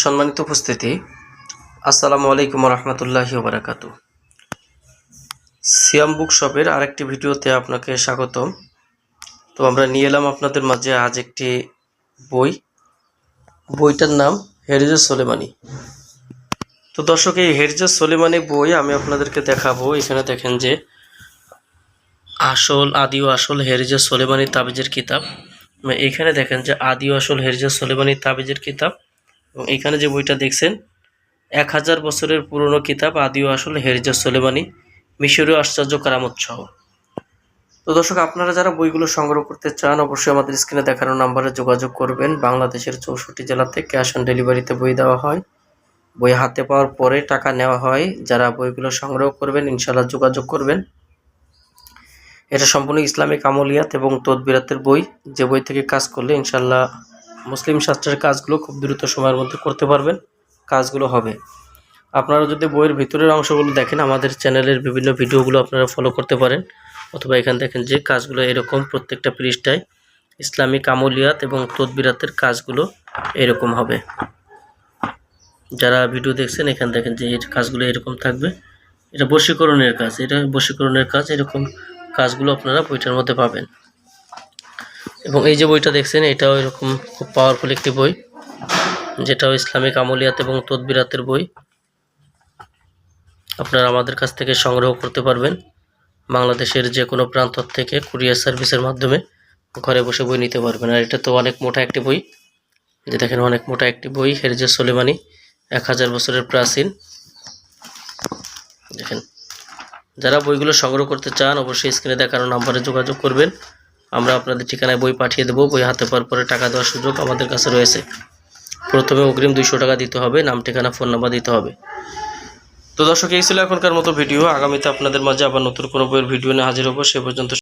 সম্মানিত উপস্থিতি, আসসালামু আলাইকুম রহমতুল্লাহি বারাকাতু সিয়াম বুক শপের আরেকটি ভিডিওতে আপনাকে স্বাগতম। তো আমরা নিয়ে এলাম আপনাদের মাঝে আজ একটি বই। বইটার নাম হেরিজে সোলেমানি। তো দর্শক, এই হেরিজে সোলেমানি বই আমি আপনাদেরকে দেখাবো। এখানে দেখেন যে আসল, আদি ও আসল হেরিজে সোলেমানি তাবিজের কিতাব। এখানে দেখেন যে আদি ও আসল হেরিজে সোলেমানি তাবিজের কিতাব। এবং এখানে যে বইটা দেখছেন, এক হাজার বছরের পুরনো কিতাব আদি ও আসল হেরিজা সোলেমানি, মিশরীয় আশ্চর্য কারামত সহ তো দর্শক, আপনারা যারা বইগুলো সংগ্রহ করতে চান, অবশ্যই আমাদের স্ক্রিনে দেখানো নাম্বারে যোগাযোগ করবেন। বাংলাদেশের চৌষট্টি জেলাতে ক্যাশ অন ডেলিভারিতে বই দেওয়া হয়। বই হাতে পাওয়ার পরে টাকা নেওয়া হয়। যারা বইগুলো সংগ্রহ করবেন ইনশাল্লাহ যোগাযোগ করবেন। এটা সম্পূর্ণ ইসলামিক আমলিয়াত এবং তদবিরাতের বই। যে বই থেকে কাজ করলে ইনশাল্লাহ মুসলিম শাস্ত্রের কাজগুলো খুব দ্রুত সময়ের মধ্যে করতে পারবেন, কাজগুলো হবে। আপনারা যদি বইয়ের ভিতরের অংশগুলো দেখেন, আমাদের চ্যানেলের বিভিন্ন ভিডিওগুলো আপনারা ফলো করতে পারেন, অথবা এখানে দেখেন যে কাজগুলো এরকম প্রত্যেকটা পৃষ্ঠায় ইসলামিক আমলিয়াত এবং তদবিরাতের কাজগুলো এরকম হবে। যারা ভিডিও দেখছেন, এখানে দেখেন যে এর কাজগুলো এরকম থাকবে। এটা বশীকরণের কাজ, এটা বশীকরণের কাজ, এরকম কাজগুলো আপনারা বইটার মধ্যে পাবেন। এবং এই যে বইটা দেখছেন, এটাও এরকম খুব পাওয়ারফুল একটি বই, যেটাও ইসলামিক আমলিয়াত এবং তদবিরাতের বই। আপনারা আমাদের কাছ থেকে সংগ্রহ করতে পারবেন বাংলাদেশের যে কোনো প্রান্ত থেকে কুরিয়ার সার্ভিসের মাধ্যমে ঘরে বসে বই নিতে পারবেন। আর এটা তো অনেক মোটা একটি বই, যে দেখেন অনেক মোটা একটি বই, হেরিজে সোলেমানি, এক হাজার বছরের প্রাচীন। দেখেন, যারা বইগুলো সংগ্রহ করতে চান, অবশ্যই স্ক্রিনে দেখানো নাম্বারে যোগাযোগ করবেন। আমরা আপনাদের ঠিকানায় বই পাঠিয়ে দেবো, বই হাতে পাওয়ার পরে টাকা দেওয়ার সুযোগ আমাদের কাছে রয়েছে। প্রথমে অগ্রিম দুইশো টাকা দিতে হবে, নাম, ঠিকানা, ফোন নাম্বার দিতে হবে। তো দর্শক, এই ছিল এখনকার মতো ভিডিও। আগামীতে আপনাদের মাঝে আবার নতুন কোনো বইয়ের ভিডিও নিয়ে হাজির হব। সে পর্যন্ত